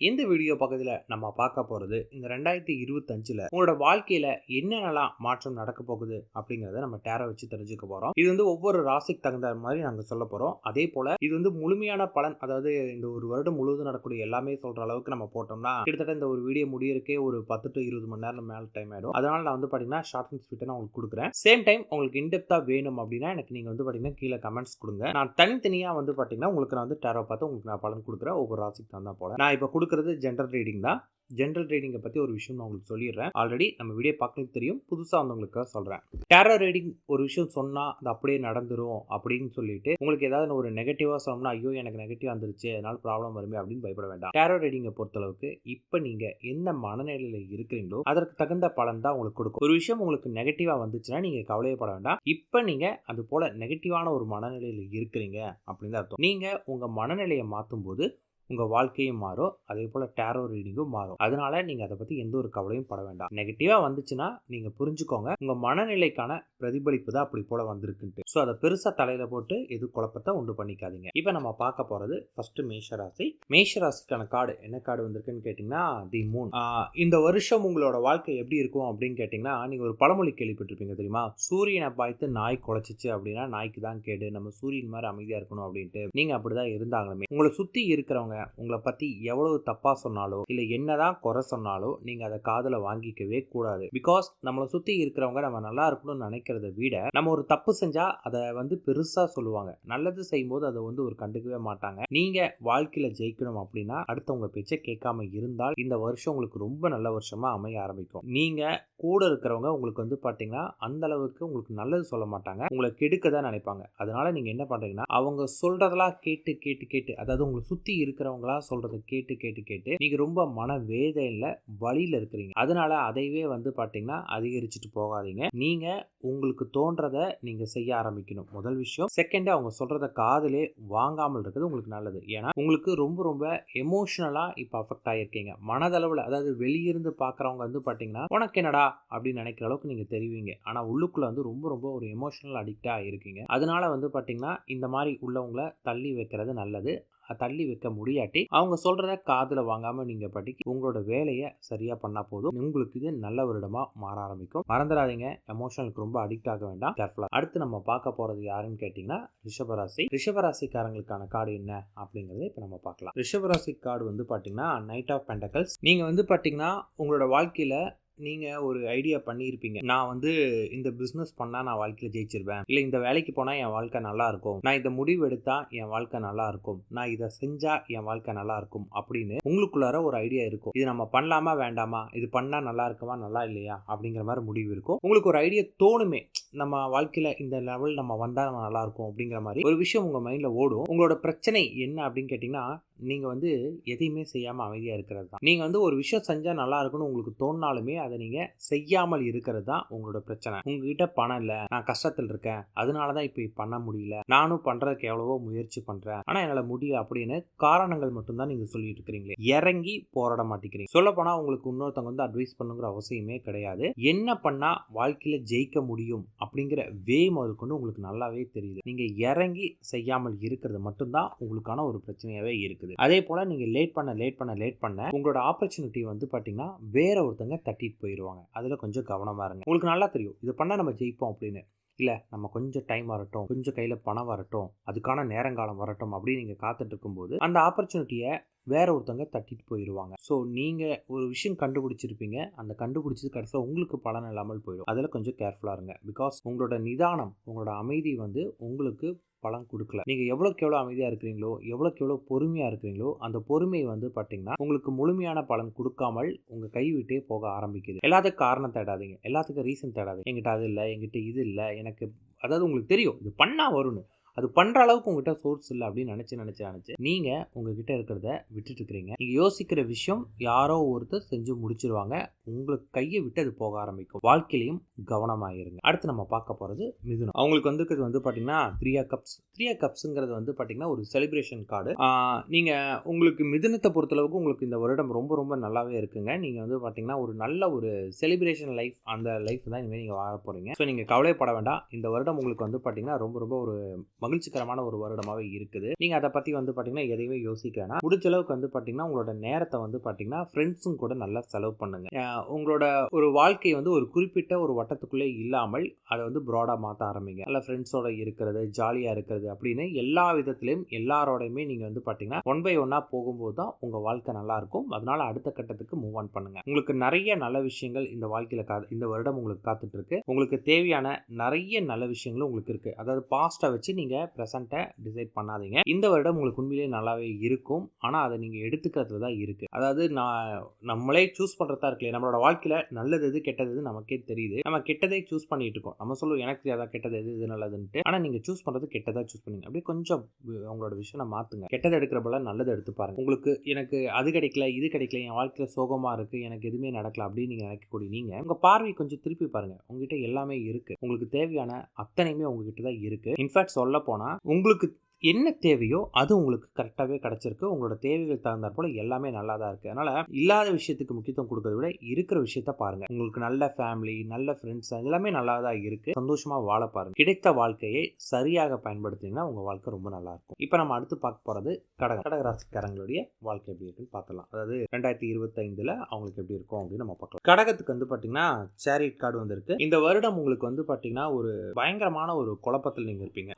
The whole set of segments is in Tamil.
இந்த வீடியோ பக்கத்தில் நம்ம பார்க்க போகிறது இந்த ரெண்டாயிரத்தி இருபத்தஞ்சில் உங்களோட வாழ்க்கையில் என்னென்னலாம் மாற்றம் நடக்க போகுது அப்படிங்கிறத நம்ம டேரோ வச்சு தெரிஞ்சுக்க போகிறோம் இது வந்து ஒவ்வொரு ராசிக்கு தகுந்த மாதிரி நாங்கள் சொல்ல போகிறோம் அதே போல் இது வந்து முழுமையான பலன் அதாவது இந்த ஒரு வருடம் முழுவதும் நடக்கக்கூடிய எல்லாமே சொல்கிற அளவுக்கு நம்ம போட்டோம்னா கிட்டத்தட்ட இந்த ஒரு வீடியோ முடியறக்கே ஒரு பத்து டு இருபது மணி நேரம் மேலே டைம் ஆகிடும் அதனால் நான் வந்து பார்த்தீங்கன்னா ஷார்ட் அண்ட் ஸ்வீட்டை நான் உங்களுக்கு கொடுக்குறேன். சேம் டைம் உங்களுக்கு இன்டெப்த்தாக வேணும் அப்படின்னா எனக்கு நீங்கள் வந்து பார்த்தீங்கன்னா கீழே கமெண்ட்ஸ் கொடுங்க. நான் தனித்தனியாக வந்து பார்த்தீங்கன்னா உங்களுக்கு நான் வந்து டேரோ பார்த்து உங்களுக்கு நான் பலன் கொடுக்குறேன். ஒவ்வொரு ராசிக்கு தகுந்தா போல. நான் இப்போ கொடுக்குறது ஜென்ரல் ரீடிங் தான். ஜென்ரல் ரீடிங்கை பற்றி ஒரு விஷயம் நான் உங்களுக்கு சொல்லிடுறேன். ஆல்ரெடி நம்ம வீடியோ பார்க்கறதுக்கு தெரியும். புதுசாக வந்தவங்களுக்கு சொல்கிறேன் டேரோ ரீடிங் ஒரு விஷயம் சொன்னால் அது அப்படியே நடந்துரும் அப்படின்னு சொல்லிட்டு உங்களுக்கு ஏதாவது ஒரு நெகட்டிவாக சொன்னோம்னா ஐயோ எனக்கு நெகட்டிவ் வந்துருச்சு அதனால ப்ராப்ளம் வருமே அப்படின்னு பயப்பட வேண்டாம். டேரோ ரீடிங்கை பொறுத்தளவுக்கு இப்போ நீங்கள் என்ன மனநிலையில் இருக்கிறீங்களோ அதற்கு தகுந்த பலன் தான் உங்களுக்கு கொடுக்கும். ஒரு விஷயம் உங்களுக்கு நெகட்டிவாக வந்துச்சுன்னா நீங்கள் கவலையப்பட வேண்டாம். இப்போ நீங்கள் அது போல் நெகட்டிவான ஒரு மனநிலையில் இருக்கிறீங்க அப்படின்னு தான் அர்த்தம். நீங்கள் உங்கள் மனநிலையை மாற்றும் போது உங்கள் வாழ்க்கையும் மாறும். அதே போல் டேரோ ரீடிங்கும் மாறும். அதனால நீங்கள் அதை பற்றி எந்த ஒரு கவலையும் பட வேண்டாம். நெகட்டிவாக வந்துச்சுன்னா நீங்கள் புரிஞ்சுக்கோங்க. உங்கள் மனநிலைக்கான பிரதிபலிப்பு தான் அப்படி போல் வந்திருக்குன்ட்டு. ஸோ அதை பெருசாக தலையில் போட்டு எது குழப்பத்தை உண்டு பண்ணிக்காதீங்க. இப்போ நம்ம பார்க்க போகிறது ஃபஸ்ட்டு மேஷராசி மேஷராசிக்கான கார்டு என்ன கார்டு வந்திருக்குன்னு கேட்டிங்கன்னா தி மூன் இந்த வருஷம் உங்களோட வாழ்க்கை எப்படி இருக்கும் அப்படின்னு கேட்டிங்கன்னா நீங்கள் ஒரு பழமொழி கேள்விப்பட்டிருப்பீங்க தெரியுமா? சூரியனை பார்த்து நாய் குலைச்சிச்சு அப்படின்னா நாய்க்கு தான் கேடு. நம்ம சூரியன் மாதிரி அமைதியாக இருக்கணும் அப்படின்ட்டு. நீங்கள் அப்படி தான் இருந்தாங்களுமே உங்களை சுற்றி இருக்கிறவங்க உங்களை பற்றி எவ்வளவு தப்பாக சொன்னாலோ இல்லை என்னதான் குறை சொன்னாலோ நீங்கள் அதை காதில் வாங்கிக்கவே கூடாது. பிகாஸ் நம்மளை சுற்றி இருக்கிறவங்க நம்ம நல்லா இருக்கணும்னு நினைக்கிறத விட நம்ம ஒரு தப்பு செஞ்சால் அதை வந்து பெருசாக சொல்லுவாங்க. நல்லது செய்யும்போது அதை வந்து ஒரு கண்டுக்கவே மாட்டாங்க. நீங்கள் வாழ்க்கையில் ஜெயிக்கணும் அப்படின்னா அடுத்தவங்க பேச்சை கேட்காம இருந்தால் இந்த வருஷம் உங்களுக்கு ரொம்ப நல்ல வருஷமா அமைய ஆரம்பிக்கும். நீங்கள் கூட இருக்கிறவங்க உங்களுக்கு வந்து பார்த்தீங்கன்னா அந்த அளவுக்கு உங்களுக்கு நல்லது சொல்ல மாட்டாங்க. உங்களை கெடுக்க தான் நினைப்பாங்க. அதனால நீங்கள் என்ன பண்ணுறீங்கன்னா அவங்க சொல்கிறதெல்லாம் கேட்டு கேட்டு கேட்டு அதாவது உங்களை சுற்றி இருக்கிறவங்களா சொல்கிறத கேட்டு கேட்டு கேட்டு நீங்கள் ரொம்ப மன வேதையில் வழியில் இருக்கிறீங்க. அதனால அதைவே வந்து பார்த்தீங்கன்னா அதிகரிச்சுட்டு போகாதீங்க. நீங்கள் உங்களுக்கு தோன்றதை நீங்கள் செய்ய ஆரம்பிக்கணும். முதல் விஷயம். செகண்ட் அவங்க சொல்கிறத காதலே வாங்காமல் இருக்கிறது உங்களுக்கு நல்லது. ஏன்னா உங்களுக்கு ரொம்ப ரொம்ப எமோஷனலாக இப்போ அஃபெக்ட் ஆகிருக்கீங்க மனதளவில் அதாவது வெளியிருந்து பார்க்குறவங்க வந்து பார்த்தீங்கன்னா உனக்கு என்னடா? அப்படின்னு நினைக்கிற அளவுக்கு நீங்கள் தெரிவிங்க. ஆனால் உள்ளுக்குள்ளே வந்து ரொம்ப ரொம்ப ஒரு எமோஷனல் அடிக்டாக இருக்கீங்க. அதனால வந்து பார்த்தீங்கன்னா இந்த மாதிரி உள்ளவங்களை தள்ளி வைக்கிறது நல்லது. தள்ளி வைக்க முடியாட்டி அவங்க சொல்கிறத காதில் வாங்காமல் நீங்கள் படிக்க உங்களோட வேலையை சரியாக பண்ணால் போதும். உங்களுக்கு இது நல்ல வருடமாக மாற ஆரம்பிக்கும். மறந்துடாதீங்க. எமோஷனலுக்கு ரொம்ப அடிக்ட் ஆக வேண்டாம். கேர்ஃபுல்லாக அடுத்து நம்ம பார்க்க போகிறது யாருன்னு கேட்டிங்கன்னா ரிஷபராசி. ரிஷபராசிக்காரங்களுக்கான கார்டு என்ன அப்படிங்கிறத இப்போ நம்ம பார்க்கலாம். ரிஷபராசி கார்டு வந்து பார்த்தீங்கன்னா நைட் ஆஃப் பெண்டக்கல்ஸ் நீங்கள் வந்து பார்த்தீங்கன்னா உங்களோட வாழ்க்கையில் நீங்கள் ஒரு ஐடியா பண்ணியிருப்பீங்க நான் வந்து இந்த பிஸ்னஸ் பண்ணால் நான் வாழ்க்கையில் ஜெயிச்சிருவேன். இல்லை இந்த வேலைக்கு போனால் என் வாழ்க்கை நல்லா இருக்கும். நான் இந்த முடிவு எடுத்தால் என் வாழ்க்கை நல்லா இருக்கும். நான் இதை செஞ்சால் என் வாழ்க்கை நல்லா இருக்கும் அப்படின்னு உங்களுக்குள்ளார ஒரு ஐடியா இருக்கும். இது நம்ம பண்ணலாமா வேண்டாமா? இது பண்ணால் நல்லா இருக்குமா நல்லா இல்லையா? அப்படிங்கிற மாதிரி முடிவு இருக்கும். உங்களுக்கு ஒரு ஐடியா தோணுமே நம்ம வாழ்க்கையில் இந்த லெவல் நம்ம வந்தால் நம்ம நல்லா இருக்கும் அப்படிங்கிற மாதிரி ஒரு விஷயம் உங்கள் மைண்டில் ஓடும். உங்களோட பிரச்சனை என்ன அப்படின்னு கேட்டிங்கன்னா நீங்கள் வந்து எதையுமே செய்யாமல் அமைதியாக இருக்கிறது தான். நீங்கள் வந்து ஒரு விஷயம் செஞ்சால் நல்லா இருக்குன்னு உங்களுக்கு தோணினாலுமே அதை நீங்கள் செய்யாமல் இருக்கிறது தான் உங்களோட பிரச்சனை. உங்ககிட்ட பணம் இல்லை. நான் கஷ்டத்தில் இருக்கேன். அதனால தான் இப்போ பண்ண முடியல. நானும் பண்ணுறதுக்கு எவ்வளவோ முயற்சி பண்ணுறேன் ஆனால் என்னால் முடியல அப்படின்னு காரணங்கள் மட்டும்தான் நீங்கள் சொல்லிட்டு இருக்கிறீங்களே. இறங்கி போராட மாட்டேங்கிறீங்க. சொல்லப்போனால் உங்களுக்கு இன்னொருத்தவங்க வந்து அட்வைஸ் பண்ணுங்கிற அவசியமே கிடையாது. என்ன பண்ணால் வாழ்க்கையில் ஜெயிக்க முடியும் அப்படிங்கிற வே முதல் கொண்டு உங்களுக்கு நல்லாவே தெரியுது. நீங்கள் இறங்கி செய்யாமல் இருக்கிறது மட்டும்தான் உங்களுக்கான ஒரு பிரச்சனையாகவே இருக்குது அதே போல் நீங்கள் லேட் பண்ண லேட் பண்ண லேட் பண்ண உங்களோட ஆப்பர்ச்சுனிட்டி வந்து பார்த்தீங்கன்னா வேற ஒருத்தங்க தட்டிட்டு போயிடுவாங்க அதில் கொஞ்சம் கவனமாக இருங்க. உங்களுக்கு நல்லா தெரியும். இது பண்ணால் நம்ம ஜெயிப்போம் அப்படின்னு. இல்லை நம்ம கொஞ்சம் டைம் வரட்டும் கொஞ்சம் கையில் பணம் வரட்டும் அதுக்கான நேரங்காலம் வரட்டும் அப்படின்னு நீங்கள் காத்துட்டு இருக்கும்போது அந்த ஆப்பர்ச்சுனிட்டியை வேற ஒருத்தவங்க தட்டிட்டு போயிடுவாங்க ஸோ நீங்கள் ஒரு விஷயம் கண்டுபிடிச்சிருப்பீங்க. அந்த கண்டுபிடிச்சது கடைசியில் உங்களுக்கு பலன் இல்லாமல் போயிடும். அதில் கொஞ்சம் கேர்ஃபுல்லாக இருங்க. பிகாஸ் உங்களோட நிதானம் உங்களோட அமைதி வந்து உங்களுக்கு பலன் கொடுக்கல. நீங்கள் எவ்வளோக்கு எவ்வளோ அமைதியாக இருக்கிறீங்களோ எவ்வளோக்கு எவ்வளோ பொறுமையாக இருக்கிறீங்களோ அந்த பொறுமை வந்து பார்த்தீங்கன்னா உங்களுக்கு முழுமையான பலன் கொடுக்காமல் உங்கள் கைவிட்டே போக ஆரம்பிக்குது. எல்லாத்துக்கும் காரணம் தேடாதீங்க. எல்லாத்துக்கும் ரீசன் தேடாதீங்க. எங்கிட்ட அது இல்லை எங்கிட்ட இது இல்லை எனக்கு அதாவது உங்களுக்கு தெரியும் இது பண்ணால் வரும்னு. அது பண்ணுற அளவுக்கு உங்ககிட்ட சோர்ஸ் இல்லை அப்படின்னு நினச்சி நினச்சி நினச்சி நீங்கள் உங்ககிட்ட இருக்கிறத விட்டுட்டு இருக்கிறீங்க நீங்கள் யோசிக்கிற விஷயம் யாரோ ஒருத்தர் செஞ்சு முடிச்சிருவாங்க. உங்களுக்கு கையை விட்டு அது போக ஆரம்பிக்கும். வாழ்க்கையிலையும் கவனமாயிருங்க. அடுத்து நம்ம பார்க்க போகிறது மிதுனம். அவங்களுக்கு வந்துருக்கிறது வந்து பார்த்தீங்கன்னா த்ரீயா கப்ஸ் த்ரீயா கப்ஸுங்கிறது வந்து பார்த்தீங்கன்னா ஒரு செலிப்ரேஷன் கார்டு நீங்கள் உங்களுக்கு மிதுனத்தை பொறுத்தளவுக்கு உங்களுக்கு இந்த வருடம் ரொம்ப ரொம்ப நல்லாவே இருக்குங்க. நீங்கள் வந்து பார்த்தீங்கன்னா ஒரு நல்ல ஒரு செலிப்ரேஷன் லைஃப் அந்த லைஃப் தான் இனிமேல் நீங்கள் வாழ போகிறீங்க ஸோ நீங்கள் கவலைப்பட வேண்டாம். இந்த வருடம் உங்களுக்கு வந்து பார்த்தீங்கன்னா ரொம்ப ரொம்ப ஒரு மகிழ்ச்சிகரமான ஒரு வருடமாகவே இருக்குது. நீங்கள் அதை பற்றி வந்து பார்த்தீங்கன்னா எதையுமே யோசிக்க வேணாம். முடிஞ்ச அளவுக்கு வந்து பார்த்தீங்கன்னா உங்களோட நேரத்தை வந்து பார்த்தீங்கன்னா ஃப்ரெண்ட்ஸும் கூட நல்லா செலவு பண்ணுங்க. உங்களோட ஒரு வாழ்க்கை வந்து ஒரு குறிப்பிட்ட ஒரு வட்டத்துக்குள்ளே இல்லாமல் அதை வந்து ப்ராடாக மாற்ற ஆரம்பிங்க. நல்ல ஃப்ரெண்ட்ஸோட இருக்கிறது ஜாலியாக இருக்கிறது அப்படின்னு எல்லா விதத்துலையும் எல்லாரோடையுமே நீங்கள் வந்து பார்த்தீங்கன்னா ஒன் பை ஒன்னாக போகும்போது தான் உங்கள் வாழ்க்கை நல்லா இருக்கும். அதனால அடுத்த கட்டத்துக்கு மூவ் ஆன் பண்ணுங்க. உங்களுக்கு நிறைய நல்ல விஷயங்கள் இந்த வாழ்க்கையில் கா இந்த வருடம் உங்களுக்கு காத்துட்டு இருக்கு. உங்களுக்கு தேவையான நிறைய நல்ல விஷயங்களும் உங்களுக்கு இருக்கு. அதாவது பாஸ்ட்டை வச்சு நீங்கள் ப்ரெசண்ட்டை டிசைட் பண்ணாதீங்க. இந்த வருடம் உங்களுக்கு உண்மையிலேயே நல்லாவே இருக்கும். ஆனால் அதை நீங்கள் எடுத்துக்கிறதுல தான் இருக்குது அதாவது நான் நம்மளே சூஸ் பண்ணுறதா இருக்கு நம்மளோட வாழ்க்கையில் நல்லது எது கெட்டது எது நமக்கே தெரியுது. நம்ம கெட்டதே சூஸ் பண்ணிட்டு இருக்கோம். நம்ம சொல்லுவோம் எனக்கு தெரியாதா கெட்டது எது இது நல்லதுன்ட்டு. ஆனால் நீங்கள் சூஸ் பண்ணுறது கெட்டதாக சூஸ் பண்ணுங்க. அப்படியே கொஞ்சம் உங்களோட விஷயம் மாற்றுங்க கெட்டதை எடுக்கிற போல நல்லதை எடுத்து பாருங்க. உங்களுக்கு எனக்கு அது கிடைக்கல இது கிடைக்கல என் வாழ்க்கையில் சோகமாக இருக்குது எனக்கு எதுவுமே நடக்கல அப்படின்னு நீங்கள் நினைக்கக்கூடிய நீங்கள் உங்கள் பார்வை கொஞ்சம் திருப்பி பாருங்கள் உங்ககிட்ட எல்லாமே இருக்குது உங்களுக்கு தேவையான அத்தனையுமே உங்ககிட்ட தான் இருக்குது இன்ஃபேக்ட் சொல்ல போனால் உங்களுக்கு என்ன தேவையோ அது உங்களுக்கு கரெக்டாகவே கிடச்சிருக்கு. உங்களோட தேவைகள் தகுந்தாற் போல் எல்லாமே நல்லா தான் இருக்குது அதனால் இல்லாத விஷயத்துக்கு முக்கியத்துவம் கொடுக்கறத விட இருக்கிற விஷயத்த பாருங்கள் உங்களுக்கு நல்ல ஃபேமிலி நல்ல ஃப்ரெண்ட்ஸ் எல்லாமே நல்லா தான் இருக்குது சந்தோஷமாக வாழ பாருங்கள் கிடைத்த வாழ்க்கையை சரியாக பயன்படுத்தினீங்கன்னா உங்கள் வாழ்க்கை ரொம்ப நல்லா இருக்கும் இப்போ நம்ம அடுத்து பார்க்க போகிறது கடக கடகராசிக்காரங்களுடைய வாழ்க்கை எப்படி இருக்குன்னு பார்க்கலாம் அதாவது ரெண்டாயிரத்தி இருபத்தைந்தில் அவங்களுக்கு எப்படி இருக்கும் அப்படின்னு நம்ம பார்க்கலாம். கடகத்துக்கு வந்து பார்த்தீங்கன்னா சேரிட் கார்டு வந்திருக்கு. இந்த வருடம் உங்களுக்கு வந்து பார்த்தீங்கன்னா ஒரு பயங்கரமான ஒரு குழப்பத்தில் நீங்கள் இருப்பீங்க.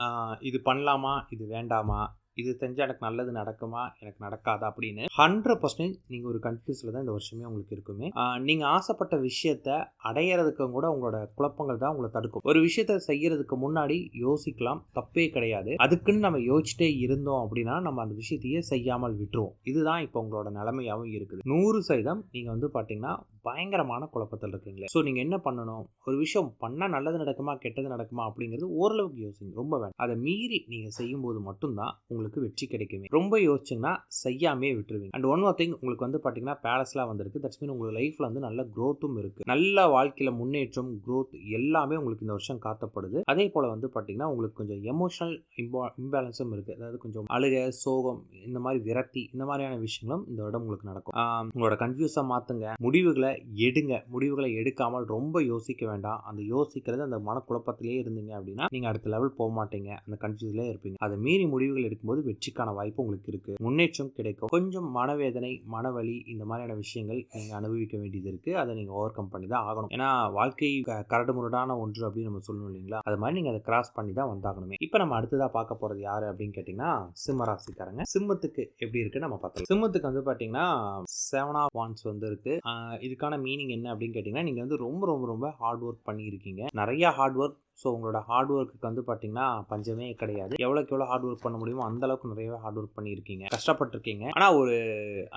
இது பண்ணலாமா? இது வேண்டாமா? இது செஞ்சால் எனக்கு நல்லது நடக்குமா? எனக்கு நடக்காதா? அப்படின்னு ஹண்ட்ரட் பர்சன்டேஜ் நீங்கள் ஒரு கன்ஃபியூஸில் தான் இந்த வருஷமே உங்களுக்கு இருக்குமே. நீங்கள் ஆசைப்பட்ட விஷயத்த அடையிறதுக்கும் கூட உங்களோட குழப்பங்கள் தான் உங்களை தடுக்கும். ஒரு விஷயத்த செய்யறதுக்கு முன்னாடி யோசிக்கலாம். தப்பே கிடையாது. அதுக்குன்னு நம்ம யோசிச்சுட்டே இருந்தோம் அப்படின்னா நம்ம அந்த விஷயத்தையே செய்யாமல் விட்டுருவோம். இதுதான் இப்போ உங்களோட நிலைமையாகவும் இருக்குது. நூறு சதவீதம் நீங்கள் வந்து பார்த்தீங்கன்னா பயங்கரமான குழப்பத்தில் இருக்கீங்களே. ஸோ நீங்கள் என்ன பண்ணணும்? ஒரு விஷயம் பண்ணால் நல்லது நடக்குமா? கெட்டது நடக்குமா? அப்படிங்கிறது ஓரளவுக்கு யோசிங்க. ரொம்ப வேணும் அதை மீறி நீங்கள் செய்யும்போது மட்டும்தான் உங்களுக்கு உங்களுக்கு வெற்றி கிடைக்குமே. ரொம்ப யோசிச்சிங்கன்னா செய்யாமே விட்டுருவீங்க. அண்ட் ஒன் மோர் திங் உங்களுக்கு வந்து பார்த்தீங்கன்னா பேலஸ்லாம் வந்திருக்கு. தட்ஸ் மீன் உங்களுக்கு லைஃப்பில் வந்து நல்ல க்ரோத்தும் இருக்குது நல்ல வாழ்க்கையில் முன்னேற்றம் க்ரோத் எல்லாமே உங்களுக்கு இந்த வருஷம் காத்தப்படுது. அதே போல் வந்து பார்த்தீங்கன்னா உங்களுக்கு கொஞ்சம் எமோஷனல் இம்பா இம்பேலன்ஸும் இருக்குது அதாவது கொஞ்சம் அழுக சோகம் இந்த மாதிரி விரக்தி இந்த மாதிரியான விஷயங்களும் இந்த வருடம் உங்களுக்கு நடக்கும். உங்களோட கன்ஃபியூஸை மாற்றுங்க முடிவுகளை எடுங்க. முடிவுகளை எடுக்காமல் ரொம்ப யோசிக்க வேண்டாம். அந்த யோசிக்கிறது அந்த மனக்குழப்பத்திலே இருந்தீங்க அப்படின்னா நீங்கள் அடுத்த லெவல் போக மாட்டீங்க. அந்த கன்ஃபியூஸ்லேயே இருப்பீங்க. அதை மீறி முடிவுகள் எடுக்கும்போது வெற்றிக்கான வாய்ப்பு உங்களுக்கு இருக்கு. முன்னேற்றம் கிடைக்கும். கொஞ்சம் மனவேதனை மனவலி இந்த மாதிரியான விஷயங்கள் நீங்கள் அனுபவிக்க வேண்டியது இருக்கு. அதை நீங்கள் ஓவர் கம் பண்ணி தான் ஆகணும். ஏன்னா வாழ்க்கை க- கரடு முரடான ஒன்று அப்படின்னு நம்ம சொல்லணும் இல்லைங்களா? அது மாதிரி நீங்கள் அதை கிராஸ் பண்ணி தான் வந்தாகணுமே. இப்போ நம்ம அடுத்ததாக பார்க்க போகிறது யார் அப்படின்னு கேட்டிங்கன்னா சிம்ம ராசிக்காரங்க. சிம்மத்துக்கு எப்படி இருக்குன்னு நம்ம பார்த்தோம் சிம்மத்துக்கு வந்து பார்த்தீங்கன்னா செவன் ஆஃப் வான்ஸ் வந்து இருக்கு. இதுக்கான மீனிங் என்ன அப்படின்னு கேட்டிங்கன்னா நீங்கள் வந்து ரொம்ப ரொம்ப ரொம்ப ஹார்ட் ஒர்க் பண்ணியிருக்கீங்க. நிறைய ஹார்ட் ஒர்க் ஸோ உங்களோட ஹார்ட் ஒர்க்குக்கு வந்து பார்த்தீங்கன்னா பஞ்சமே கிடையாது. எவ்வளோக்கு எவ்வளோ ஹார்ட் ஒர்க் பண்ண முடியுமோ அந்த அளவுக்கு நிறையவே ஹார்ட் ஒர்க் பண்ணியிருக்கீங்க. கஷ்டப்பட்டிருக்கீங்க. ஆனால் ஒரு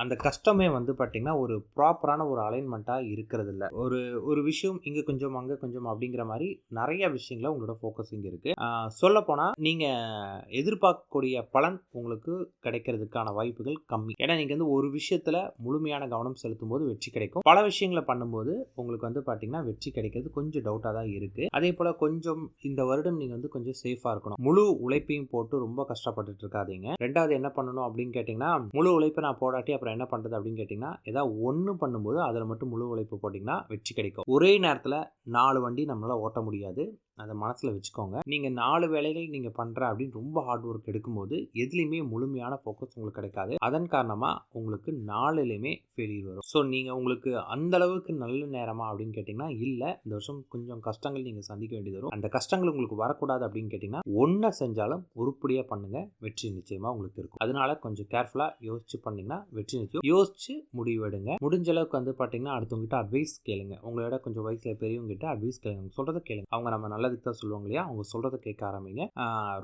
அந்த கஷ்டமே வந்து பார்த்தீங்கன்னா ஒரு ப்ராப்பரான ஒரு அலைன்மெண்ட்டாக இருக்கிறது இல்லை ஒரு ஒரு விஷயம் இங்கே கொஞ்சம் அங்கே கொஞ்சம் அப்படிங்கிற மாதிரி நிறைய விஷயங்கள உங்களோட ஃபோக்கஸ் இங்கே இருக்குது சொல்லப்போனால் நீங்கள் எதிர்பார்க்கக்கூடிய பலன் உங்களுக்கு கிடைக்கிறதுக்கான வாய்ப்புகள் கம்மி. ஏன்னா நீங்கள் வந்து ஒரு விஷயத்தில் முழுமையான கவனம் செலுத்தும் போது வெற்றி கிடைக்கும். பல விஷயங்களை பண்ணும்போது உங்களுக்கு வந்து பார்த்தீங்கன்னா வெற்றி கிடைக்கிறது கொஞ்சம் டவுட்டாக தான் இருக்குது அதே போல் கொஞ்சம் இந்த வருடம் நீங்கள் வந்து கொஞ்சம் சேஃபாக இருக்கணும். முழு உழைப்பையும் போட்டு ரொம்ப கஷ்டப்பட்டுட்டு இருக்காதீங்க. ரெண்டாவது என்ன பண்ணணும் அப்படின்னு கேட்டிங்கன்னா முழு உழைப்பை நான் போடாட்டி அப்புறம் என்ன பண்ணுறது அப்படின்னு கேட்டிங்கன்னா ஏதாவது ஒன்று பண்ணும்போது அதில் மட்டும் முழு உழைப்பு போட்டிங்கன்னா வெற்றி கிடைக்கும். ஒரே நேரத்தில் நாலு வண்டி நம்மளால் ஓட்ட முடியாது. அதை மனசில் வச்சுக்கோங்க. நீங்கள் நாலு வேலைகள் நீங்கள் பண்ணுற அப்படின்னு ரொம்ப ஹார்ட் ஒர்க் எடுக்கும்போது எதுலேயுமே முழுமையான ஃபோக்கஸ் உங்களுக்கு கிடைக்காது. அதன் காரணமாக உங்களுக்கு நாலுலேயுமே ஃபெயிலியர் வரும். ஸோ நீங்கள் உங்களுக்கு அந்த அளவுக்கு நல்ல நேரமா அப்படின்னு கேட்டிங்கன்னா இல்லை இந்த வருஷம் கொஞ்சம் கஷ்டங்கள் நீங்கள் சந்திக்க வேண்டியது வரும். அந்த கஷ்டங்கள் உங்களுக்கு வரக்கூடாது அப்படின்னு கேட்டிங்கன்னா ஒன்றை செஞ்சாலும் உருப்படியாக பண்ணுங்கள் வெற்றி நிச்சயமாக உங்களுக்கு இருக்கும். அதனால கொஞ்சம் கேர்ஃபுல்லாக யோசிச்சு பண்ணிங்கன்னா வெற்றி நிச்சயம். யோசிச்சு முடிவெடுங்க முடிஞ்ச அளவுக்கு வந்து பார்த்தீங்கன்னா அடுத்தவங்ககிட்ட அட்வைஸ் கேளுங்க. உங்களோட கொஞ்சம் வயசில் பெரியவங்க கிட்ட அட்வைஸ் கேளுங்க. சொல்கிறத கேளுங்க. அவங்க நம்ம நல்லதுக்கு தான் சொல்லுவாங்க இல்லையா? அவங்க சொல்கிறத கேட்க ஆரம்பிங்க.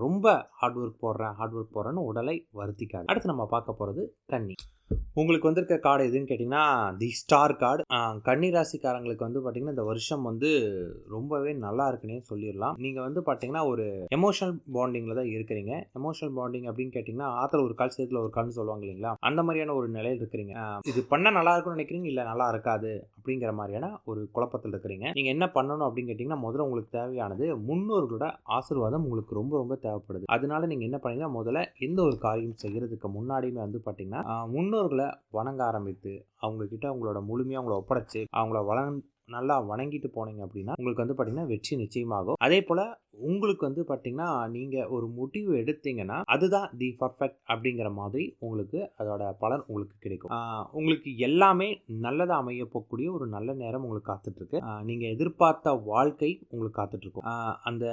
ரொம்ப ஹார்ட் ஒர்க் போடுறேன் ஹார்ட் ஒர்க் போடுறேன்னு உடலை வருத்திக்காது அடுத்து நம்ம பார்க்க போகிறது தண்ணி. உங்களுக்கு வந்திருக்க கார்டு எதுன்னு கேட்டிங்கன்னா தி ஸ்டார் கார்டு கன்னி ராசிக்காரங்களுக்கு வந்து பார்த்தீங்கன்னா இந்த வருஷம் வந்து ரொம்பவே நல்லா இருக்குன்னே சொல்லிடலாம். நீங்கள் வந்து பார்த்தீங்கன்னா ஒரு எமோஷனல் பாண்டிங்கில் தான் இருக்கிறீங்க. எமோஷனல் பாண்டிங் அப்படின்னு கேட்டிங்கன்னா ஆற்றுல ஒரு கால் சேர்த்துல ஒரு கால்னு சொல்லுவாங்க இல்லைங்களா? அந்த மாதிரியான ஒரு நிலையில் இருக்கிறீங்க. இது பண்ணால் நல்லா இருக்கும்னு நினைக்கிறீங்க இல்லை நல்லா இருக்காது அப்படிங்கிற மாதிரியான ஒரு குழப்பத்தில் இருக்கிறீங்க. நீங்கள் என்ன பண்ணணும் அப்படின்னு கேட்டிங்கன்னா முதல்ல உங்களுக்கு தேவையானது முன்னோர்களோட ஆசீர்வாதம் உங்களுக்கு ரொம்ப ரொம்ப தேவைப்படுது. அதனால நீங்கள் என்ன பண்ணீங்கன்னா முதல்ல எந்த ஒரு காரியம் செய்கிறதுக்கு முன்னாடியுமே வந்து பார்த்தீங்கன்னா முன்னோர் முன்னோர்களை வணங்க ஆரம்பித்து அவங்க கிட்ட அவங்களோட முழுமையாக அவங்கள ஒப்படைச்சு அவங்கள வளங் நல்லா வணங்கிட்டு போனீங்க அப்படின்னா உங்களுக்கு வந்து பார்த்தீங்கன்னா வெற்றி நிச்சயமாகும். அதே போல் உங்களுக்கு வந்து பார்த்தீங்கன்னா நீங்கள் ஒரு முடிவு எடுத்தீங்கன்னா அதுதான் தி பர்ஃபெக்ட் அப்படிங்கிற மாதிரி உங்களுக்கு அதோட பலன் உங்களுக்கு கிடைக்கும். உங்களுக்கு எல்லாமே நல்லதாக அமைய போகக்கூடிய ஒரு நல்ல நேரம் உங்களுக்கு காத்துட்ருக்கு. நீங்கள் எதிர்பார்த்த வாழ்க்கை உங்களுக்கு காத்துட்ருக்கும். அந்த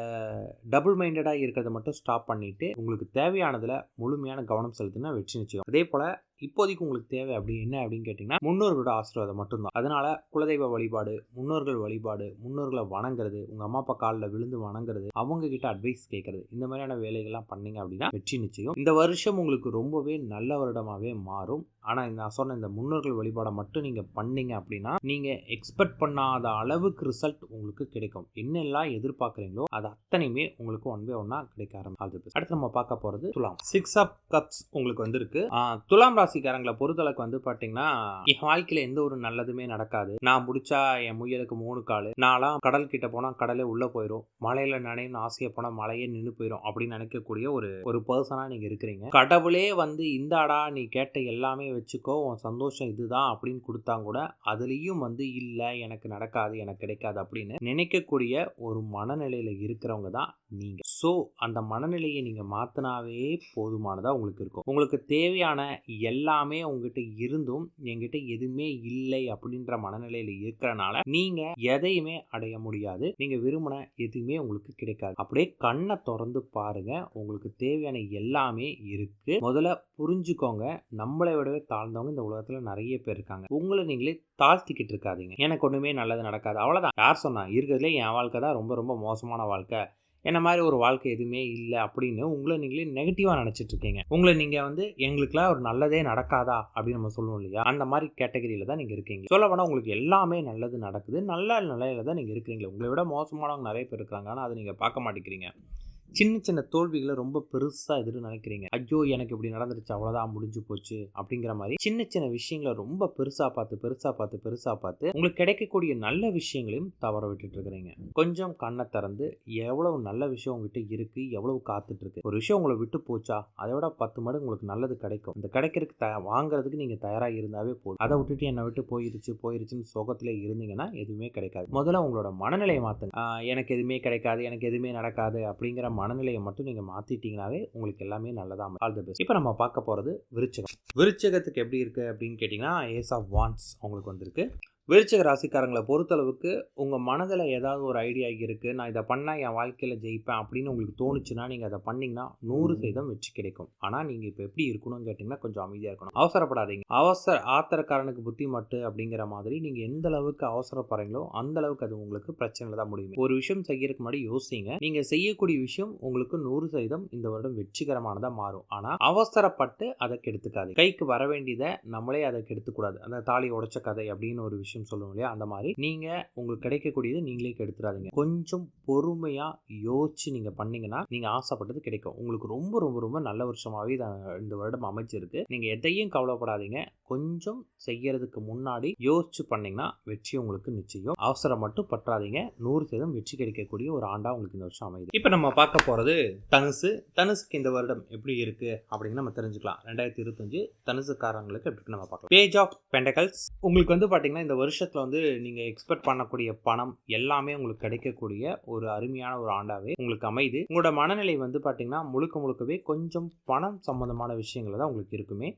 டபுள் மைண்டடாக இருக்கிறத மட்டும் ஸ்டாப் பண்ணிவிட்டு உங்களுக்கு தேவையானதில் முழுமையான கவனம் செலுத்தினா வெற்றி நிச்சயம். அதே போல் இப்போதைக்கு உங்களுக்கு தேவை அப்படி என்ன அப்படின்னு கேட்டிங்கன்னா முன்னோர்களோட ஆசீர்வாதம் மட்டும்தான். அதனால் குலதெய்வ வழிபாடு முன்னோர்கள் வழிபாடு முன்னோர்களை வணங்குறது உங்கள் அம்மா அப்பா காலில் விழுந்து வணங்குறது அவங்க கிட்ட அட்வைஸ் கேட்கறது இந்த மாதிரியான வேலைகள்லாம் பண்ணீங்க அப்படின்னா வெற்றி நிச்சயம். இந்த வருஷம் உங்களுக்கு ரொம்பவே நல்ல வருடமாகவே மாறும். ஆனால் நான் சொன்ன இந்த முன்னோர்கள் வழிபாடை மட்டும் நீங்கள் பண்ணீங்க அப்படின்னா நீங்கள் எக்ஸ்பெக்ட் பண்ணாத அளவுக்கு ரிசல்ட் உங்களுக்கு கிடைக்கும். என்னெல்லாம் எதிர்பார்க்குறீங்களோ அது அத்தனையுமே உங்களுக்கு ஒன் பை ஒன்னாக கிடைக்க ஆரம்பிச்சு அடுத்து நம்ம பார்க்க போகிறது துலாம். சிக்ஸ் ஆஃப் கப்ஸ் உங்களுக்கு வந்திருக்கு. துலாம் ராசிக்காரங்களை பொறுத்தளவுக்கு வந்து பார்த்தீங்கன்னா என் வாழ்க்கையில் எந்த ஒரு நல்லதுமே நடக்காது. நான் முடிச்சா என் முயலுக்கு மூணு கால். நான்லாம் கடல் கிட்ட போனால் கடலே உள்ளே போயிடும் மலையில் நினைன்னு ஆசையை போனால் மலையே நின்று போயிடும் அப்படின்னு நினைக்கக்கூடிய ஒரு ஒரு பர்சனாக நீங்கள் இருக்கிறீங்க. கடவுளே வந்து இந்தாடா நீ கேட்ட எல்லாமே வச்சுக்கோ உன் சந்தோஷம் இதுதான் அப்படின்னு கொடுத்தாங்க கூட அதுலேயும் வந்து இல்லை எனக்கு நடக்காது எனக்கு கிடைக்காது அப்படின்னு நினைக்கக்கூடிய ஒரு மனநிலையில் இருக்கிறவங்க தான் நீங்கள் ஸோ அந்த மனநிலையை நீங்கள் மாற்றினாவே போதுமானதாக உங்களுக்கு இருக்கும். உங்களுக்கு தேவையான எல்லாமே உங்ககிட்ட இருந்தும் என்கிட்ட எதுவுமே இல்லை அப்படின்ற மனநிலையில் இருக்கிறனால நீங்கள் எதையுமே அடைய முடியாது. நீங்கள் விரும்பின எதுவுமே உங்களுக்கு கிடைக்காது. அப்படியே கண்ணை திறந்து பாருங்க. உங்களுக்கு தேவையான எல்லாமே இருக்கு. முதல்ல புரிஞ்சுக்கோங்க. நம்மளை விடவே தாழ்ந்தவங்க இந்த உலகத்தில் நிறைய பேர் இருக்காங்க. உங்களை நீங்களே தாழ்த்திக்கிட்டு இருக்காதீங்க. எனக்கு ஒன்றுமே நல்லது நடக்காது. அவ்வளோதான் யார் சொன்னா இருக்கிறதுலே என் வாழ்க்கை தான் ரொம்ப ரொம்ப மோசமான வாழ்க்கை. என்ன மாதிரி ஒரு வாழ்க்கை எதுவுமே இல்லை அப்படின்னு உங்களை நீங்களே நெகட்டிவாக நினச்சிட்டு இருக்கீங்க. உங்களை நீங்கள் வந்து எங்களுக்குலாம் ஒரு நல்லதே நடக்காதா அப்படின்னு நம்ம சொல்லுவோம் இல்லையா? அந்த மாதிரி கேட்டகரியில் தான் நீங்கள் இருக்கீங்க. சொல்ல போனால் உங்களுக்கு எல்லாமே நல்லது நடக்குது. நல்ல நிலையில தான் நீங்கள் இருக்கிறீங்க. உங்களை விட மோசமானவங்க நிறைய பேர் இருக்கிறாங்க ஆனால் அதை நீங்கள் பார்க்க மாட்டேங்கிறீங்க. சின்ன சின்ன தோல்விகளை ரொம்ப பெருசாக எதிர்த்து நினைக்கிறீங்க. ஐயோ எனக்கு இப்படி நடந்துருச்சு அவ்வளோதான் முடிஞ்சு போச்சு அப்படிங்கிற மாதிரி சின்ன சின்ன விஷயங்களை ரொம்ப பெருசாக பார்த்து பெருசாக பார்த்து பெருசாக பார்த்து உங்களுக்கு கிடைக்கக்கூடிய நல்ல விஷயங்களையும் தவற விட்டுட்டு இருக்கிறீங்க. கொஞ்சம் கண்ணை திறந்து எவ்வளவு நல்ல விஷயம் உங்ககிட்ட இருக்கு எவ்வளவு காத்துட்டு இருக்கு. ஒரு விஷயம் உங்களை விட்டு போச்சா அதை விட பத்து மடங்கு உங்களுக்கு நல்லது கிடைக்கும். இந்த கிடைக்கிறதுக்கு த வாங்குறதுக்கு நீங்கள் தயாராக இருந்தாவே போதும். அதை விட்டுட்டு என்னை விட்டு போயிருச்சு போயிருச்சுன்னு சோகத்தில் இருந்தீங்கன்னா எதுவுமே கிடைக்காது. முதல்ல உங்களோட மனநிலையை மாற்றுங்க எனக்கு எதுவுமே கிடைக்காது எனக்கு எதுவுமே நடக்காது அப்படிங்கிற மனநிலையை மட்டும் நீங்கள் மாற்றிட்டீங்கனாவே உங்களுக்கு எல்லாமே நல்லதாக ஆல் த பெஸ்ட் இப்போ நம்ம பார்க்க போகிறது விருச்சகம். விருச்சகத்துக்கு எப்படி இருக்குது அப்படின்னு கேட்டிங்கன்னா ஏஸ் ஆஃப் வான்ஸ் உங்களுக்கு வந்திருக்கு. விருச்சிக ராசிக்காரங்களை பொறுத்தளவுக்கு உங்கள் மனதில் ஏதாவது ஒரு ஐடியா இருக்குது நான் இதை பண்ணால் என் வாழ்க்கையில் ஜெயிப்பேன் அப்படின்னு உங்களுக்கு தோணுச்சுன்னா நீங்கள் அதை பண்ணிங்கன்னா நூறு சதவீதம் வெற்றி கிடைக்கும். ஆனால் நீங்கள் இப்போ எப்படி இருக்கணும்னு கேட்டிங்கன்னா கொஞ்சம் அமைதியாக இருக்கணும். அவசரப்படாதீங்க. அவசர ஆத்திரக்காரனுக்கு புத்தி மட்டு அப்படிங்கிற மாதிரி நீங்கள் எந்த அளவுக்கு அவசரப்படுறீங்களோ அந்த அளவுக்கு அது உங்களுக்கு பிரச்சனை தான் முடியும். ஒரு விஷயம் செய்யறதுக்கு முன்னாடி யோசிங்க. நீங்கள் செய்யக்கூடிய விஷயம் உங்களுக்கு நூறு சதவீதம் இந்த வருடம் வெற்றிகரமானதாக மாறும். ஆனால் அவசரப்பட்டு அதை கெடுத்துக்காது கைக்கு வர வேண்டியதை நம்மளே அதை கெடுத்துக்கூடாது. அந்த தாலி உடைச்ச கதை அப்படின்னு ஒரு விஷயம் சொல்லுவோம் இல்லையா? அந்த மாதிரி. நீங்க உங்களுக்கு கிடைக்கக்கூடியது நீங்களே கெடுத்துறாதீங்க. கொஞ்சம் பொறுமையா யோசிச்சு நீங்க பண்ணீங்கன்னா நீங்க ஆசைப்பட்டது கிடைக்கும். உங்களுக்கு ரொம்ப ரொம்ப ரொம்ப நல்ல வருஷமாவே இந்த வருடம் அமைச்சிருக்கு நீங்க எதையும் கவலைப்படாதீங்க. கொஞ்சம் செய்யறதுக்கு முன்னாடி யோசிச்சு பண்ணீங்கன்னா வெற்றி உங்களுக்கு நிச்சயம். அவசரம் மட்டும் பற்றாதீங்க. நூறு சதவீதம் வெற்றி கிடைக்கக்கூடிய ஒரு ஆண்டா உங்களுக்கு இந்த வருஷம் அமையுது. இப்போ நம்ம பார்க்க போறது தனுசு. தனுசுக்கு இந்த வருடம் எப்படி இருக்கு அப்படின்னு நம்ம தெரிஞ்சுக்கலாம். ரெண்டாயிரத்தி இருபத்தஞ்சு தனுசுக்காரங்களுக்கு எப்படி நம்ம பார்க்கலாம். பேஜ் ஆஃப் பெண்டகல்ஸ் உங்களுக்கு வந்து பாத்தீங்கன்னா இந்த வருஷத்தில் வந்து நீங்கள் எக்ஸ்பெக்ட் பண்ணக்கூடிய பணம் எல்லாமே உங்களுக்கு கிடைக்கக்கூடிய ஒரு அருமையான ஒரு ஆண்டாகவே உங்களுக்கு அமையுது. உங்களோட மனநிலை வந்து பார்த்திங்கன்னா முழுக்க முழுக்கவே கொஞ்சம் பணம் சம்மந்தமான விஷயங்கள் தான் உங்களுக்கு இருக்குமே.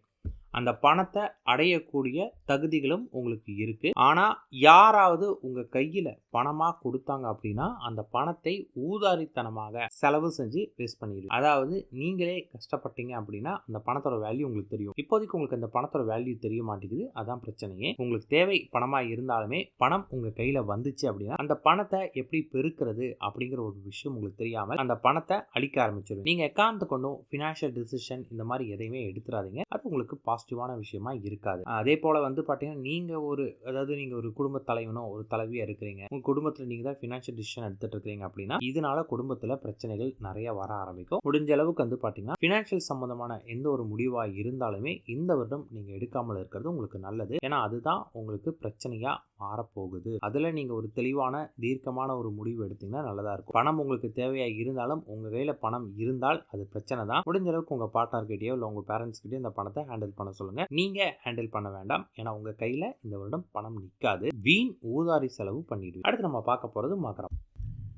அந்த பணத்தை அடையக்கூடிய தகுதிகளும் உங்களுக்கு இருக்குது ஆனால் யாராவது உங்கள் கையில் பணமாக கொடுத்தாங்க அப்படின்னா அந்த பணத்தை ஊதாரித்தனமாக செலவு செஞ்சு வேஸ்ட் பண்ணிடுது அதாவது நீங்களே கஷ்டப்பட்டீங்க அப்படின்னா அந்த பணத்தோட வேல்யூ உங்களுக்கு தெரியும். இப்போதைக்கு உங்களுக்கு அந்த பணத்தோட வேல்யூ தெரிய மாட்டேங்குது. அதான் பிரச்சனையே. உங்களுக்கு தேவை பணமாக இருந்தாலுமே பணம் உங்கள் கையில் வந்துச்சு அப்படின்னா அந்த பணத்தை எப்படி பெருக்கிறது அப்படிங்கிற ஒரு விஷயம் உங்களுக்கு தெரியாமல் அந்த பணத்தை அழிக்க ஆரம்பிச்சிடும் நீங்கள் எக்காந்து கொண்டும் ஃபினான்ஷியல் டிசிஷன் இந்த மாதிரி எதையுமே எடுத்துறாதீங்க. அது உங்களுக்கு பாசிட்டிவான விஷயமா இருக்காது. அதே போல வந்து பார்த்தீங்கன்னா நீங்க ஒரு அதாவது நீங்க ஒரு குடும்ப தலைவனோ ஒரு தலைவியா இருக்கிறீங்க. உங்க குடும்பத்தில் நீங்க தான் ஃபினான்ஷியல் டிசிஷன் எடுத்துட்டு இருக்கீங்க அப்படின்னா இதனால குடும்பத்தில் பிரச்சனைகள் நிறைய வர ஆரம்பிக்கும். முடிஞ்ச அளவுக்கு வந்து பார்த்தீங்கன்னா ஃபினான்ஷியல் சம்பந்தமான எந்த ஒரு முடிவாக இருந்தாலுமே இந்த வருடம் நீங்க எடுக்காமல் இருக்கிறது உங்களுக்கு நல்லது. ஏன்னா அதுதான் உங்களுக்கு பிரச்சனையா மாறப்போகுது. அதில் நீங்க ஒரு தெளிவான தீர்க்கமான ஒரு முடிவு எடுத்தீங்கன்னா நல்லதா இருக்கும். பணம் உங்களுக்கு தேவையா இருந்தாலும் உங்க கையில் பணம் இருந்தால் அது பிரச்சனை தான். முடிஞ்ச அளவுக்கு உங்க பார்ட்னர் கிட்டயோ இல்ல உங்க பேரண்ட்ஸ் இந்த பணத்தை ஹேண்டில் பண்ண பண்ண சொல்லுங்க. நீங்க ஹேண்டில் பண்ண வேண்டாம். ஏன்னா உங்க கையில இந்த வருடம் பணம் நிற்காது வீண் ஊதாரி செலவு பண்ணிடுவீங்க. அடுத்து நம்ம பார்க்க போறது மகரம்.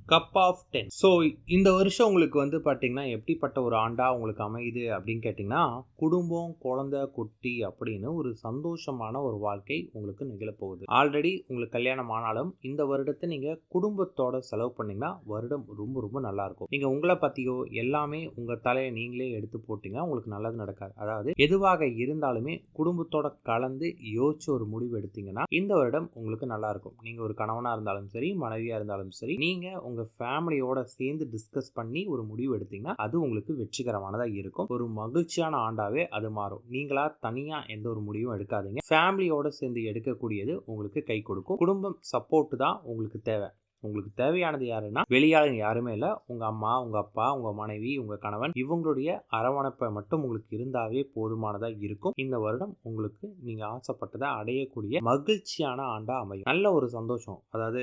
கப் ஆஃப் டென் ஸோ இந்த வருஷம் உங்களுக்கு வந்து பார்த்தீங்கன்னா எப்படிப்பட்ட ஒரு ஆண்டாக உங்களுக்கு அமையுது அப்படின்னு கேட்டிங்கன்னா குடும்பம் குழந்தை குட்டி அப்படின்னு ஒரு சந்தோஷமான ஒரு வாழ்க்கை உங்களுக்கு நிகழப்போகுது ஆல்ரெடி உங்களுக்கு கல்யாணம் ஆனாலும் இந்த வருடத்தை நீங்கள் குடும்பத்தோட செலவு பண்ணிங்கன்னா வருடம் ரொம்ப ரொம்ப நல்லாயிருக்கும் நீங்கள் உங்களை பற்றியோ எல்லாமே உங்கள் தலையை நீங்களே எடுத்து போட்டிங்கன்னா உங்களுக்கு நல்லது நடக்காது. அதாவது எதுவாக இருந்தாலுமே குடும்பத்தோட கலந்து யோசிச்சு ஒரு முடிவு எடுத்தீங்கன்னா இந்த வருடம் உங்களுக்கு நல்லாயிருக்கும் நீங்கள் ஒரு கணவனாக இருந்தாலும் சரி மனைவியாக இருந்தாலும் சரி நீங்கள் உங்கள் ஃபேமிலியோட சேர்ந்து டிஸ்கஸ் பண்ணி ஒரு முடிவு எடுத்தீங்கன்னா அது உங்களுக்கு வெற்றிகரமானதாக இருக்கும். ஒரு மகிழ்ச்சியான ஆண்டாவே அது மாறும். நீங்களா தனியாக எந்த ஒரு முடிவும் எடுக்காதீங்க. ஃபேமிலியோட சேர்ந்து எடுக்கக்கூடியது உங்களுக்கு கை கொடுக்கும். குடும்பம் சப்போர்ட் தான் உங்களுக்கு தேவை. உங்களுக்கு தேவையானது யாருன்னா வெளியாளங்க யாருமே இல்லை. உங்கள் அம்மா உங்கள் அப்பா உங்கள் மனைவி உங்கள் கணவன் இவங்களுடைய அரவணைப்பை மட்டும் உங்களுக்கு இருந்தாவே போதுமானதாக இருக்கும். இந்த வருடம் உங்களுக்கு நீங்கள் ஆசைப்பட்டதை அடையக்கூடிய மகிழ்ச்சியான ஆண்டாக அமையும். நல்ல ஒரு சந்தோஷம். அதாவது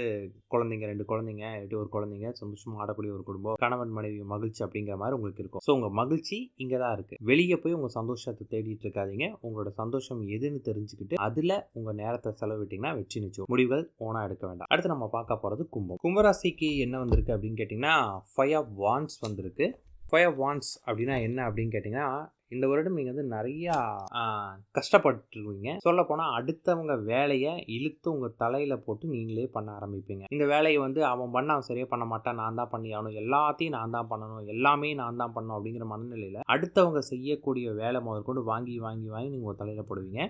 குழந்தைங்க ரெண்டு குழந்தைங்க இல்லாட்டி ஒரு குழந்தைங்க சந்தோஷமாக ஆடக்கூடிய ஒரு குடும்பம் கணவன் மனைவி மகிழ்ச்சி அப்படிங்கிற மாதிரி உங்களுக்கு இருக்கும். ஸோ உங்கள் மகிழ்ச்சி இங்கே தான் இருக்குது வெளியே போய் உங்கள் சந்தோஷத்தை தேடிட்டு இருக்காதீங்க. உங்களோட சந்தோஷம் எதுன்னு தெரிஞ்சுக்கிட்டு அதில் உங்கள் நேரத்தை செலவிட்டிங்கன்னா வெற்றி நிச்சயம். முடிவுகள் ஓனாக எடுக்க வேண்டாம். அடுத்து நம்ம பார்க்க போகிறது கும்பம். கும்பராசிக்கு என்ன வந்திருக்கு அப்படின்னு கேட்டிங்கன்னா ஃபைவ் ஆஃப் வான்ஸ் வந்திருக்கு. ஃபைவ் ஆஃப் வான்ஸ் அப்படின்னா என்ன அப்படின்னு கேட்டிங்கன்னா இந்த வருடம் நீங்கள் வந்து நிறையா கஷ்டப்பட்டுருவீங்க. சொல்லப்போனால் அடுத்தவங்க வேலையை இழுத்து உங்கள் தலையில் போட்டு நீங்களே பண்ண ஆரம்பிப்பீங்க. இந்த வேலையை வந்து அவன் பண்ண அவன் சரியாக பண்ண மாட்டான். நான் தான் பண்ணி ஆகணும் எல்லாத்தையும் நான் தான் பண்ணணும். எல்லாமே நான் தான் பண்ணணும் அப்படிங்கிற மனநிலையில் அடுத்தவங்க செய்யக்கூடிய வேலை முதற்கொண்டு வாங்கி வாங்கி வாங்கி நீங்கள் உங்கள் தலையில் போடுவீங்க.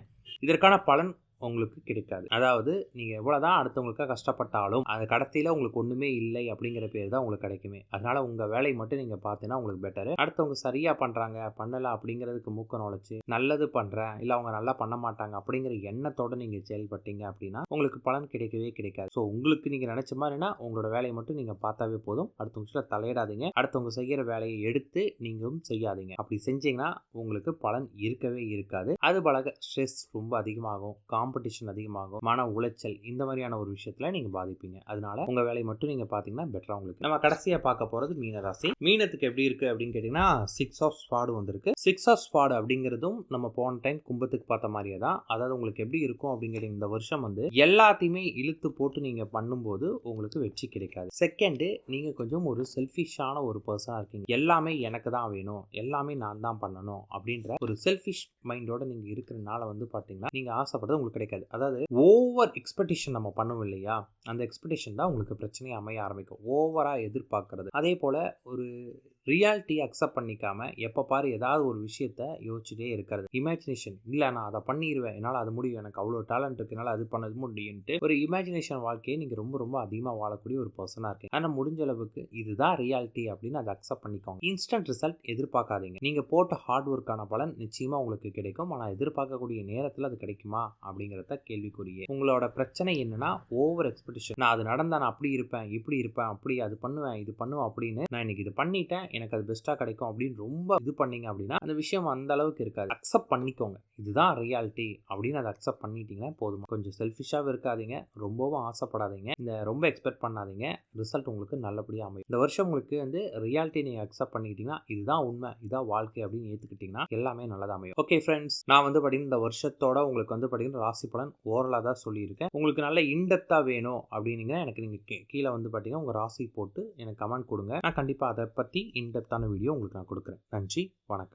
இதற்கான பலன் உங்களுக்கு கிடைக்காது. அதாவது நீங்கள் எவ்வளோ தான் அடுத்தவங்களுக்காக கஷ்டப்பட்டாலும் அந்த கடத்தியில் உங்களுக்கு ஒன்றுமே இல்லை அப்படிங்கிற பேர் தான் உங்களுக்கு கிடைக்குமே. அதனால் உங்கள் வேலையை மட்டும் நீங்கள் பார்த்தீங்கன்னா உங்களுக்கு பெட்டரு அடுத்தவங்க சரியாக பண்ணுறாங்க பண்ணலை அப்படிங்கிறதுக்கு மூக்க நுழைச்சி நல்லது பண்ணுறேன் இல்லை அவங்க நல்லா பண்ண மாட்டாங்க அப்படிங்கிற எண்ணத்தோடு நீங்கள் செயல்பட்டீங்க அப்படின்னா உங்களுக்கு பலன் கிடைக்கவே கிடைக்காது. ஸோ உங்களுக்கு நீங்கள் நினச்ச மாதிரினா உங்களோட வேலையை மட்டும் நீங்கள் பார்த்தாவே போதும். அடுத்தவங்க சில தலையிடாதீங்க. அடுத்தவங்க செய்கிற வேலையை எடுத்து நீங்களும் செய்யாதீங்க. அப்படி செஞ்சீங்கன்னா உங்களுக்கு பலன் இருக்கவே இருக்காது. அது பழக ஸ்ட்ரெஸ் ரொம்ப அதிகமாகும். காம் காம்படிஷன் அதிகமாகும் மன உளைச்சல் இந்த மாதிரியான ஒரு விஷயத்துல நீங்க பாதிப்பீங்க. அதனால உங்க வேலையை மட்டும் நீங்க பாத்தீங்கன்னா பெட்டரா உங்களுக்கு. நம்ம கடைசியா பார்க்க போறது மீனராசி மீனத்துக்கு எப்படி இருக்கு அப்படின்னு கேட்டீங்கன்னா சிக்ஸ் ஆஃப் ஸ்பாடு வந்திருக்கு. சிக்ஸ் ஆஃப் ஸ்பாடு அப்படிங்கிறதும் நம்ம போன டைம் கும்பத்துக்கு பார்த்த மாதிரியே தான். அதாவது உங்களுக்கு எப்படி இருக்கும் அப்படிங்கிற இந்த வருஷம் வந்து எல்லாத்தையுமே இழுத்து போட்டு நீங்க பண்ணும்போது உங்களுக்கு வெற்றி கிடைக்காது. செகண்ட் நீங்க கொஞ்சம் ஒரு செல்ஃபிஷான ஒரு பர்சனா இருக்கீங்க. எல்லாமே எனக்கு தான் வேணும் எல்லாமே நான் தான் பண்ணணும் அப்படின்ற ஒரு செல்ஃபிஷ் மைண்டோட நீங்க இருக்கிறனால வந்து பாத்தீங்கன்னா நீங்க ஆசைப்படுறது உங்களுக்கு கிடைக்காது. அதாவது ஓவர் எக்ஸ்பெக்டேஷன் நம்ம பண்ணுவோம் இல்லையா? அந்த எக்ஸ்பெக்டேஷன் தான் உங்களுக்கு பிரச்சனையை அமைய ஆரம்பிக்கும். ஓவராக எதிர்பார்க்கறது. அதே போல் ஒரு ரியாலிட்டி அக்செப்ட் பண்ணிக்காம எப்போ பாரு ஏதாவது ஒரு விஷயத்த யோசிச்சுட்டே இருக்கிறது. இமேஜினேஷன் இல்லை நான் அதை பண்ணிடுவேன் என்னால் அது முடியும். எனக்கு அவ்வளோ டேலண்ட் இருக்கு. என்னால் அது பண்ணது முடியும்ட்டு ஒரு இமேஜினேஷன் வாழ்க்கையை நீங்கள் ரொம்ப ரொம்ப அதிகமாக வாழக்கூடிய ஒரு பர்சனாக இருக்கீங்க. ஆனால் முடிஞ்ச அளவுக்கு இதுதான் ரியாலிட்டி அப்படின்னு அதை அக்செப்ட் பண்ணிக்கோங்க. இன்ஸ்டன்ட் ரிசல்ட் எதிர்பார்க்காதீங்க. நீங்கள் போட்ட ஹார்ட் ஒர்க்கான பலன் நிச்சயமாக உங்களுக்கு கிடைக்கும். ஆனால் எதிர்பார்க்கக்கூடிய நேரத்தில் அது கிடைக்குமா? அப்படிங்கிறத கேள்விக்குரிய உங்களோட பிரச்சனை என்னன்னா ஓவர் எக்ஸ்பெக்டேஷன் நான் அது நடந்தா நான் அப்படி இருப்பேன் இப்படி இருப்பேன் அப்படி அது பண்ணுவேன் இது பண்ணுவேன் அப்படின்னு நான் இன்னைக்கு இது பண்ணிட்டேன் எனக்கு அது பெஸ்ட்டாக கிடைக்கும் அப்படின்னு ரொம்ப இது பண்ணீங்க அப்படின்னா அந்த விஷயம் அந்த அளவுக்கு இருக்காது. அக்செப்ட் பண்ணிக்கோங்க. இதுதான் ரியாலிட்டி அப்படின்னு அதை அக்செப்ட் பண்ணிட்டீங்கன்னா போதும்? கொஞ்சம் செல்ஃபிஷாகவும் இருக்காதீங்க. ரொம்பவும் ஆசைப்படாதீங்க. இந்த ரொம்ப எக்ஸ்பெக்ட் பண்ணாதீங்க. ரிசல்ட் உங்களுக்கு நல்லபடியாக அமையும். இந்த வருஷம் உங்களுக்கு வந்து ரியாலிட்டி நீங்கள் அக்செப்ட் பண்ணிக்கிட்டீங்கன்னா இதுதான் உண்மை. இதுதான் வாழ்க்கை அப்படின்னு ஏற்றுக்கிட்டிங்கன்னா எல்லாமே நல்லதாக அமையும். ஓகே ஃப்ரெண்ட்ஸ் நான் வந்து பார்த்தீங்கன்னா இந்த வருஷத்தோட உங்களுக்கு வந்து பார்த்தீங்கன்னா ராசி பலன் ஓரலாக தான் சொல்லியிருக்கேன். உங்களுக்கு நல்ல இன்டெப்த்தாக வேணும் அப்படின்னீங்கன்னா எனக்கு நீங்கள் கீழே வந்து பார்த்தீங்கன்னா உங்கள் ராசி போட்டு எனக்கு கமெண்ட் கொடுங்க. நான் கண்டிப்பாக அதை பற்றி இன்டெப்த்தான வீடியோ உங்களுக்கு நான் கொடுக்குறேன். நன்றி வணக்கம்.